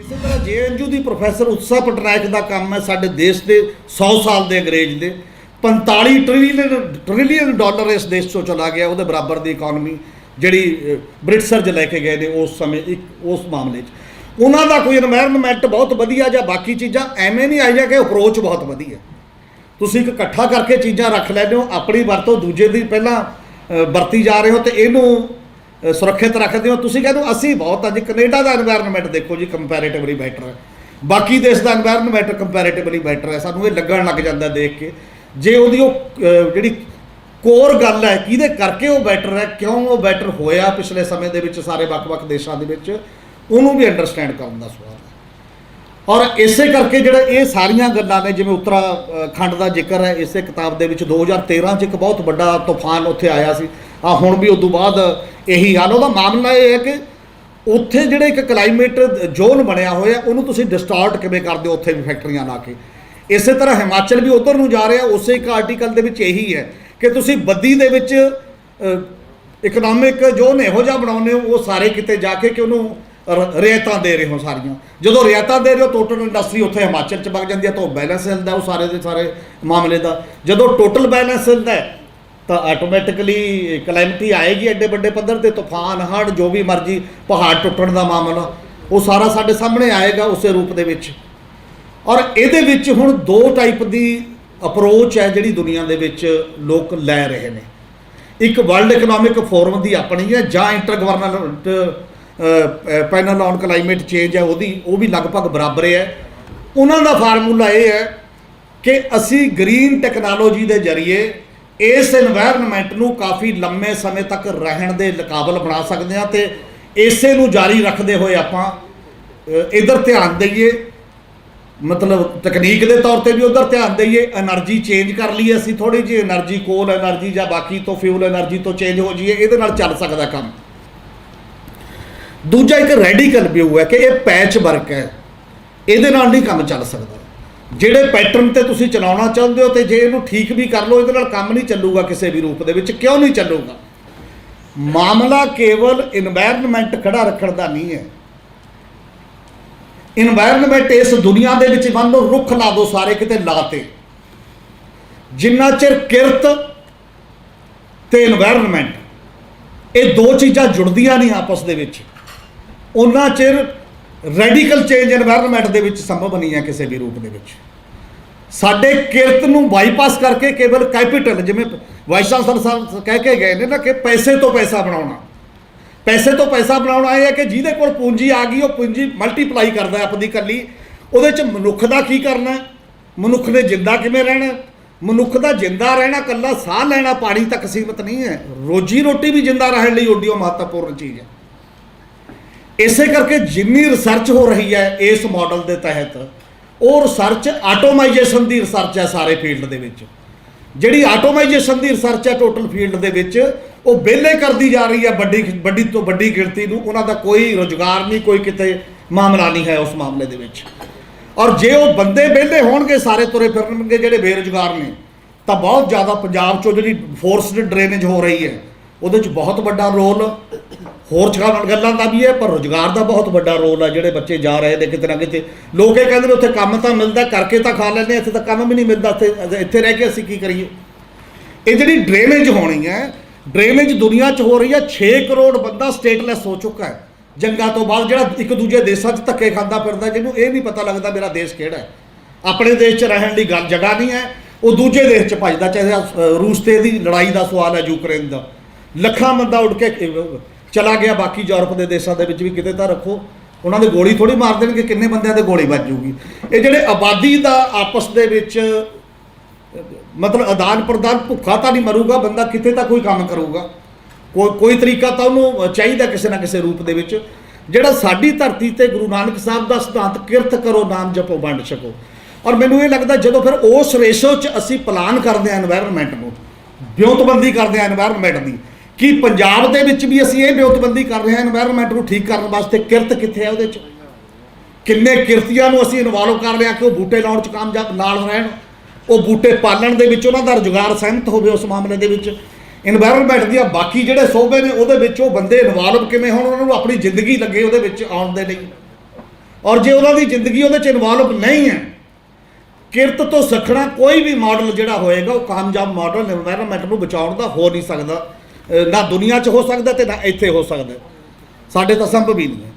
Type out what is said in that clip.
ਇਸੇ ਤਰ੍ਹਾਂ ਜੇਐਨਯੂ ਦੀ ਪ੍ਰੋਫੈਸਰ ਉਤਸਾ ਪਟਨਾਇਕ ਦਾ ਕੰਮ ਹੈ ਸਾਡੇ ਦੇਸ਼ ਦੇ 100 ਸਾਲ ਦੇ ਅੰਗਰੇਜ਼ ਦੇ 45 ਟ੍ਰਿਲੀਅਨ ਟ੍ਰਿਲੀਅਨ ਡਾਲਰ ਇਸ ਦੇਸ਼ ਤੋਂ ਚਲਾ ਗਿਆ, ਉਹਦੇ ਬਰਾਬਰ ਦੀ ਇਕਨੋਮੀ ਜਿਹੜੀ ਬ੍ਰਿਟਿਸ਼ਰ ਜ ਲੈ ਕੇ ਗਏ ਨੇ ਉਸ ਸਮੇਂ ਇੱਕ, ਉਸ ਮਾਮਲੇ 'ਚ। ਉਹਨਾਂ ਦਾ ਕੋਈ এনवायरमेंट ਬਹੁਤ ਵਧੀਆ ਜਾਂ ਬਾਕੀ ਚੀਜ਼ਾਂ ਐਵੇਂ ਨਹੀਂ ਆਈਆਂ ਕਿ ਅਪਰੋਚ ਬਹੁਤ ਵਧੀਆ। ਤੁਸੀਂ ਇੱਕ ਇਕੱਠਾ ਕਰਕੇ ਚੀਜ਼ਾਂ ਰੱਖ ਲੈਂਦੇ ਹੋ, ਆਪਣੀ ਵਰਤੋਂ ਦੂਜੇ ਦੀ ਪਹਿਲਾਂ ਵਰਤੀ ਜਾ ਰਹੇ ਹੋ ਤੇ ਇਹਨੂੰ ਸੁਰੱਖਿਅਤ ਰੱਖਦੇ ਹੋ। ਤੁਸੀਂ ਕਹਿੰਦੇ ਅਸੀਂ ਬਹੁਤ ਅੱਜ ਕੈਨੇਡਾ ਦਾ এনवायरमेंट ਦੇਖੋ ਜੀ ਕੰਪੈਰੀਟਿਵਲੀ ਬੈਟਰ ਹੈ। ਬਾਕੀ ਦੇਸ਼ ਦਾ এনवायरमेंट ਕੰਪੈਰੀਟਿਵਲੀ ਬੈਟਰ ਹੈ। ਸਾਨੂੰ ਇਹ ਲੱਗਣ ਲੱਗ ਜਾਂਦਾ ਦੇਖ ਕੇ। ਜੇ ਉਹਦੀ ਉਹ ਜਿਹੜੀ ਕੋਰ ਗੱਲ ਹੈ, ਕਿਹਦੇ ਕਰਕੇ ਉਹ ਬੈਟਰ ਹੈ, ਕਿਉਂ ਉਹ ਬੈਟਰ ਹੋਇਆ ਪਿਛਲੇ ਸਮੇਂ ਦੇ ਵਿੱਚ ਸਾਰੇ ਵੱਖ-ਵੱਖ ਦੇਸ਼ਾਂ ਦੇ ਵਿੱਚ, ਉਹਨੂੰ ਵੀ ਅੰਡਰਸਟੈਂਡ ਕਰਨ ਦਾ ਸਵਾਲ ਹੈ। ਔਰ ਇਸੇ ਕਰਕੇ ਜਿਹੜਾ ਇਹ ਸਾਰੀਆਂ ਗੱਲਾਂ ਨੇ, ਜਿਵੇਂ ਉੱਤਰਾਖੰਡ ਦਾ ਜ਼ਿਕਰ ਹੈ, ਇਸੇ ਕਿਤਾਬ ਦੇ ਵਿੱਚ 2013 ਚ ਇੱਕ ਬਹੁਤ ਵੱਡਾ ਤੂਫਾਨ ਉੱਥੇ ਆਇਆ ਸੀ। ਆ ਹੁਣ ਵੀ ਉਦੋਂ ਬਾਅਦ ਇਹੀ ਹਾਲ ਉਹਦਾ ਮਾਮਲਾ ਇਹ ਹੈ ਕਿ ਉੱਥੇ ਜਿਹੜੇ ਇੱਕ ਕਲਾਈਮੇਟ ਜ਼ੋਨ ਬਣਿਆ ਹੋਇਆ, ਉਹਨੂੰ ਤੁਸੀਂ ਡਿਸਟਾਰਟ ਕਿਵੇਂ ਕਰਦੇ ਹੋ ਉੱਥੇ ਵੀ ਫੈਕਟਰੀਆਂ ਲਾ ਕੇ? ਇਸੇ ਤਰ੍ਹਾਂ ਹਿਮਾਚਲ ਵੀ ਉਧਰ ਨੂੰ ਜਾ ਰਿਹਾ, ਉਸੇ ਇੱਕ ਆਰਟੀਕਲ ਦੇ ਵਿੱਚ ਇਹੀ ਹੈ ਕਿ ਤੁਸੀਂ ਬੱਦੀ ਦੇ ਵਿੱਚ ਇਕਨੋਮਿਕ ਜ਼ੋਨ ਇਹੋ ਜਿਹਾ ਬਣਾਉਂਦੇ ਹੋ, ਉਹ ਸਾਰੇ ਕਿਤੇ ਜਾ ਕੇ ਕਿ ਉਹਨੂੰ ਰਿਆਇਤਾਂ ਦੇ ਰਹੇ ਹੋ ਸਾਰੀਆਂ। ਜਦੋਂ ਰਿਆਇਤਾਂ ਦੇ ਰਹੇ ਹੋ ਟੋਟਲ ਇੰਡਸਟਰੀ ਉੱਥੇ ਹਿਮਾਚਲ ਚ ਵਗ ਜਾਂਦੀ ਹੈ, ਤਾਂ ਉਹ ਬੈਲੈਂਸ ਹਿਲਦਾ ਉਹ ਸਾਰੇ ਦੇ ਸਾਰੇ ਮਾਮਲੇ ਦਾ। ਜਦੋਂ ਟੋਟਲ ਬੈਲੈਂਸ ਹਿਲਦਾ ਤਾਂ ਆਟੋਮੈਟਿਕਲੀ ਕਲੈਮਿਟੀ ਆਏਗੀ ਐਡੇ ਵੱਡੇ ਪੱਧਰ ਤੇ, ਤੂਫਾਨ, ਹੜ੍ਹ, ਜੋ ਵੀ ਮਰਜ਼ੀ, ਪਹਾੜ ਟੁੱਟਣ ਦਾ ਮਾਮਲਾ, ਉਹ ਸਾਰਾ ਸਾਡੇ ਸਾਹਮਣੇ ਆਏਗਾ ਉਸੇ ਰੂਪ ਦੇ ਵਿੱਚ। ਔਰ ਇਹਦੇ ਵਿੱਚ ਹੁਣ ਦੋ ਟਾਈਪ ਦੀ ਅਪਰੋਚ ਹੈ ਜਿਹੜੀ ਦੁਨੀਆ ਦੇ ਵਿੱਚ ਲੋਕ ਲੈ ਰਹੇ ਨੇ। ਇੱਕ ਵਰਲਡ ਇਕਨੋਮਿਕ ਫੋਰਮ ਦੀ ਆਪਣੀ ਹੈ, ਜਾਂ inter government panel on climate change ਹੈ ਉਹਦੀ, ਉਹ ਵੀ ਲਗਭਗ ਬਰਾਬਰ ਹੈ। ਉਹਨਾਂ ਦਾ ਫਾਰਮੂਲਾ ਇਹ ਹੈ ਕਿ ਅਸੀਂ ਗ੍ਰੀਨ ਟੈਕਨੋਲੋਜੀ ਦੇ ਜ਼ਰੀਏ ਇਸ এনवायरमेंट ਨੂੰ ਕਾਫੀ ਲੰਮੇ ਸਮੇਂ ਤੱਕ ਰਹਿਣ ਦੇ ਲਕਾਬਲ ਬਣਾ ਸਕਦੇ ਆ ਤੇ ਇਸੇ ਨੂੰ ਜਾਰੀ ਰੱਖਦੇ ਹੋਏ ਆਪਾਂ ਇਧਰ ਧਿਆਨ ਦਈਏ। ਮਤਲਬ ਤਕਨੀਕ ਦੇ ਤੌਰ ਤੇ ਵੀ ਉਧਰ ਧਿਆਨ ਦਈਏ। એનર્ਜੀ ਚੇਂਜ ਕਰ ਲਈ ਅਸੀਂ ਥੋੜੀ ਜਿਹੀ। એનર્ਜੀ ਕੋਲ એનર્ਜੀ ਜਾਂ ਬਾਕੀ ਤੋਂ ਫਿਊਲ એનર્ਜੀ ਤੋਂ ਚੇਂਜ ਹੋ ਜਾਈਏ, ਇਹਦੇ ਨਾਲ ਚੱਲ ਸਕਦਾ ਕੰਮ। ਦੂਜਾ ਇੱਕ ਰੈਡੀਕਲ ਵਿਊ ਹੈ ਕਿ ਇਹ ਪੈਚ ਵਰਕ ਹੈ। ਇਹਦੇ ਨਾਲ ਨਹੀਂ ਕੰਮ ਚੱਲ ਸਕਦਾ। ਜਿਹੜੇ ਪੈਟਰਨ ਤੇ ਤੁਸੀਂ ਚਲਾਉਣਾ ਚਾਹੁੰਦੇ ਹੋ ਤੇ ਜੇ ਇਹਨੂੰ ਠੀਕ ਵੀ ਕਰ ਲਓ, ਇਹਦੇ ਨਾਲ ਕੰਮ ਨਹੀਂ ਚੱਲੂਗਾ ਕਿਸੇ ਵੀ ਰੂਪ ਦੇ ਵਿੱਚ, ਕਿਉਂ ਨਹੀਂ ਚੱਲੂਗਾ? ਮਾਮਲਾ ਕੇਵਲ এনवायरमेंट ਖੜਾ ਰੱਖਣ ਦਾ ਨਹੀਂ ਹੈ। এনवायरमेंट ਇਸ ਦੁਨੀਆ ਦੇ ਵਿੱਚ ਮੰਨ ਲਓ ਰੁੱਖ ਲਾ ਦੋ ਸਾਰੇ ਕਿਤੇ ਲਾਤੇ ਜਿੰਨਾ ਚਿਰ ਕਿਰਤ ਤੇ এনवायरमेंट ਇਹ ਦੋ ਚੀਜ਼ਾਂ ਜੁੜਦੀਆਂ ਨਹੀਂ ਆਪਸ ਦੇ ਵਿੱਚ। ਉਹਨਾਂ ਚਿਰ ਰੈਡੀਕਲ ਚੇਂਜ এনवायरमेंट ਦੇ ਵਿੱਚ ਸੰਭਵ ਨਹੀਂ ਹੈ ਕਿਸੇ ਵੀ ਰੂਪ ਦੇ ਵਿੱਚ। ਸਾਡੇ ਕਿਰਤ ਨੂੰ ਬਾਈਪਾਸ ਕਰਕੇ ਕੇਵਲ ਕੈਪੀਟਲ ਜਿਵੇਂ ਵਾਈਸ ਚਾਂਸਲਰ ਸਾਹਿਬ ਕਹਿ ਕੇ ਗਏ ਨੇ ਨਾ ਕਿ ਪੈਸੇ ਤੋਂ ਪੈਸਾ ਬਣਾਉਣਾ। ਪੈਸੇ ਤੋਂ ਪੈਸਾ ਬਣਾਉਣਾ ਇਹ ਹੈ ਕਿ ਜਿਹਦੇ ਕੋਲ ਪੂੰਜੀ ਆ ਗਈ, ਉਹ ਪੂੰਜੀ ਮਲਟੀਪਲਾਈ ਕਰਦਾ ਆਪਣੀ ਕੱਲੀ। ਉਹਦੇ ਚ ਮਨੁੱਖ ਦਾ ਕੀ ਕਰਨਾ ਮਨੁੱਖ ਨੇ ਜਿੰਦਾ ਕਿਵੇਂ ਰਹਿਣਾ ਮਨੁੱਖ ਦਾ ਜਿੰਦਾ ਰਹਿਣਾ ਕੱਲਾ ਸਾਹ ਲੈਣਾ ਪਾਣੀ ਤੱਕ ਸੀਮਤ ਨਹੀਂ ਹੈ। ਰੋਜੀ ਰੋਟੀ ਵੀ ਜਿੰਦਾ ਰਹਿਣ ਲਈ ਓਡੀਓ ਮਹੱਤਵਪੂਰਨ ਚੀਜ਼ ਹੈ। ਇਸੇ ਕਰਕੇ ਜਿੰਨੀ ਰਿਸਰਚ ਹੋ ਰਹੀ ਹੈ ਇਸ ਮਾਡਲ ਦੇ ਤਹਿਤ, ਉਹ ਰਿਸਰਚ ਆਟੋਮਾਈਜੇਸ਼ਨ ਦੀ ਰਿਸਰਚ ਹੈ ਸਾਰੇ ਫੀਲਡ ਦੇ ਵਿੱਚ। ਜਿਹੜੀ ਆਟੋਮਾਈਜੇਸ਼ਨ ਦੀ ਰਿਸਰਚ ਹੈ ਟੋਟਲ ਫੀਲਡ ਦੇ ਵਿੱਚ, ਉਹ ਵਿਹਲੇ ਕਰਦੀ ਜਾ ਰਹੀ ਹੈ ਵੱਡੀ ਵੱਡੀ ਤੋਂ ਵੱਡੀ ਗਿਣਤੀ ਨੂੰ। ਉਹਨਾਂ ਦਾ ਕੋਈ ਰੋਜ਼ਗਾਰ ਨਹੀਂ, ਕੋਈ ਕਿਤੇ ਮਾਮਲਾ ਨਹੀਂ ਹੈ ਉਸ ਮਾਮਲੇ ਦੇ ਵਿੱਚ। ਔਰ ਜੇ ਉਹ ਬੰਦੇ ਵਿਹਲੇ ਹੋਣਗੇ, ਸਾਰੇ ਤੁਰੇ ਫਿਰਨਗੇ ਜਿਹੜੇ ਬੇਰੁਜ਼ਗਾਰ ਨੇ, ਤਾਂ ਬਹੁਤ ਜ਼ਿਆਦਾ ਪੰਜਾਬ ਚੋਂ ਜਿਹੜੀ ਫੋਰਸਡ ਡਰੇਨੇਜ ਹੋ ਰਹੀ ਹੈ, ਉਹਦੇ 'ਚ ਬਹੁਤ ਵੱਡਾ ਰੋਲ ਹੋਰ ਛਕਾਵਣ ਗੱਲਾਂ ਦਾ ਵੀ ਹੈ ਪਰ ਰੋਜ਼ਗਾਰ ਦਾ ਬਹੁਤ ਵੱਡਾ ਰੋਲ ਹੈ ਜਿਹੜੇ ਬੱਚੇ ਜਾ ਰਹੇ ਨੇ ਕਿਤੇ ਨਾ ਕਿਤੇ। ਲੋਕ ਇਹ ਕਹਿੰਦੇ ਨੇ ਉੱਥੇ ਕੰਮ ਤਾਂ ਮਿਲਦਾ ਕਰਕੇ ਤਾਂ ਖਾ ਲੈਂਦੇ ਇੱਥੇ ਤਾਂ ਕੰਮ ਵੀ ਨਹੀਂ ਮਿਲਦਾ ਇੱਥੇ ਇੱਥੇ ਰਹਿ ਕੇ ਅਸੀਂ ਕੀ ਕਰੀਏ? ਇਹ ਜਿਹੜੀ ਡਰੇਨੇਜ ਹੋਣੀ ਹੈ ਡਰੇਨੇਜ ਦੁਨੀਆ 'ਚ ਹੋ ਰਹੀ ਹੈ 6 ਕਰੋੜ ਬੰਦਾ ਸਟੇਟਲੈਸ ਹੋ ਚੁੱਕਾ ਹੈ। ਜੰਗਾਂ ਤੋਂ ਬਾਅਦ ਜਿਹੜਾ ਇੱਕ ਦੂਜੇ ਦੇਸ਼ਾਂ 'ਚ ਧੱਕੇ ਖਾਂਦਾ ਫਿਰਦਾ ਜਿਹਨੂੰ ਇਹ ਨਹੀਂ ਪਤਾ ਲੱਗਦਾ ਮੇਰਾ ਦੇਸ਼ ਕਿਹੜਾ ਹੈ। ਆਪਣੇ ਦੇਸ਼ 'ਚ ਰਹਿਣ ਦੀ ਗੱਲ ਜਗ੍ਹਾ ਨਹੀਂ ਹੈ ਉਹ ਦੂਜੇ ਦੇਸ਼ 'ਚ ਭੱਜਦਾ ਚਾਹੇ ਰੂਸ ਤੇ ਦੀ ਲੜਾਈ ਦਾ ਸਵਾਲ ਹੈ ਯੂਕਰੇਨ ਦਾ। ਲੱਖਾਂ ਬੰਦਾ ਉੱਡ ਕੇ ਅ, ਚਲਾ ਗਿਆ, ਬਾਕੀ ਯੂਰਪ ਦੇ ਦੇਸ਼ਾਂ ਦੇ ਵਿੱਚ ਵੀ ਕਿਤੇ ਤਾਂ ਰੱਖੋ। ਉਹਨਾਂ ਦੇ ਗੋਲੀ ਥੋੜੀ ਮਾਰ ਦੇਣਗੇ, ਕਿੰਨੇ ਬੰਦਿਆਂ ਦੇ ਗੋਲੀ ਵੱਜੂਗੀ ਇਹ ਜਿਹੜੇ ਆਬਾਦੀ ਦਾ ਆਪਸ ਦੇ ਵਿੱਚ, ਮਤਲਬ ਆਦਾਨ ਪ੍ਰਦਾਨ ਭੁੱਖਾ ਤਾਂ ਨਹੀਂ ਮਰੂਗਾ, ਬੰਦਾ ਕਿਤੇ ਤਾਂ ਕੋਈ ਕੰਮ ਕਰੂਗਾ। ਕੋਈ ਕੋਈ ਤਰੀਕਾ ਤਾਂ ਉਹਨੂੰ ਚਾਹੀਦਾ ਕਿਸੇ ਨਾ ਕਿਸੇ ਰੂਪ ਦੇ ਵਿੱਚ। ਜਿਹੜਾ ਸਾਡੀ ਧਰਤੀ ਤੇ ਗੁਰੂ ਨਾਨਕ ਸਾਹਿਬ ਦਾ ਸਿਧਾਂਤ, ਕਿਰਤ ਕਰੋ, ਨਾਮ ਜਪੋ, ਵੰਡ ਛਕੋ। ਔਰ ਮੈਨੂੰ ਇਹ ਲੱਗਦਾ ਜਦੋਂ ਫਿਰ ਉਸ ਰੇਸ਼ੋ 'ਚ ਅਸੀਂ ਪਲਾਨ ਕਰਦੇ ਹਾਂ এনवायरमेंट ਨੂੰ ਵਿਉਂਤਬੰਦੀ ਕਰਦੇ ਹਾਂ এনवायरमेंट ਦੀ ਕਿ ਪੰਜਾਬ ਦੇ ਵਿੱਚ ਵੀ ਅਸੀਂ ਇਹ ਵਿਉਤਬੰਦੀ ਕਰ ਰਹੇ ਹਾਂ এনवायरमेंट ਨੂੰ ਠੀਕ ਕਰਨ ਵਾਸਤੇ ਕਿਰਤ ਕਿੱਥੇ ਹੈ ਉਹਦੇ 'ਚ? ਕਿੰਨੇ ਕਿਰਤੀਆਂ ਨੂੰ ਅਸੀਂ ਇਨਵੋਲਵ ਕਰ ਲਿਆ ਕਿ ਉਹ ਬੂਟੇ ਲਾਉਣ 'ਚ ਕਾਮਯਾਬ ਨਾਲ ਰਹਿਣ, ਉਹ ਬੂਟੇ ਪਾਲਣ ਦੇ ਵਿੱਚ ਉਹਨਾਂ ਦਾ ਰੁਜ਼ਗਾਰ ਸਹਿਮਤ ਹੋਵੇ ਉਸ ਮਾਮਲੇ ਦੇ ਵਿੱਚ। এনवायरमेंट ਦੀਆਂ ਬਾਕੀ ਜਿਹੜੇ ਸੋਬੇ ਨੇ ਉਹਦੇ ਵਿੱਚ ਉਹ ਬੰਦੇ ਇਨਵੋਲਵ ਕਿਵੇਂ ਹੋਣ, ਉਹਨਾਂ ਨੂੰ ਆਪਣੀ ਜ਼ਿੰਦਗੀ ਲੱਗੇ ਉਹਦੇ ਵਿੱਚ ਆਉਣ ਦੇ ਲਈ। ਔਰ ਜੇ ਉਹਨਾਂ ਦੀ ਜ਼ਿੰਦਗੀ ਉਹਦੇ 'ਚ ਇਨਵੋਲਵ ਨਹੀਂ ਹੈ, ਕਿਰਤ ਤੋਂ ਸਖਣਾ ਕੋਈ ਵੀ ਮਾਡਲ ਜਿਹੜਾ ਹੋਏਗਾ, ਉਹ ਕਾਮਯਾਬ ਮਾਡਲ এনवायरमेंट ਨੂੰ ਬਚਾਉਣ ਦਾ ਹੋ ਨਹੀਂ ਸਕਦਾ। ਨਾ ਦੁਨੀਆ 'ਚ ਹੋ ਸਕਦਾ ਤੇ ਨਾ ਇੱਥੇ ਹੋ ਸਕਦਾ। ਸਾਡੇ ਤਾਂ ਸੰਭਵ ਹੀ ਨਹੀਂ ਹੈ।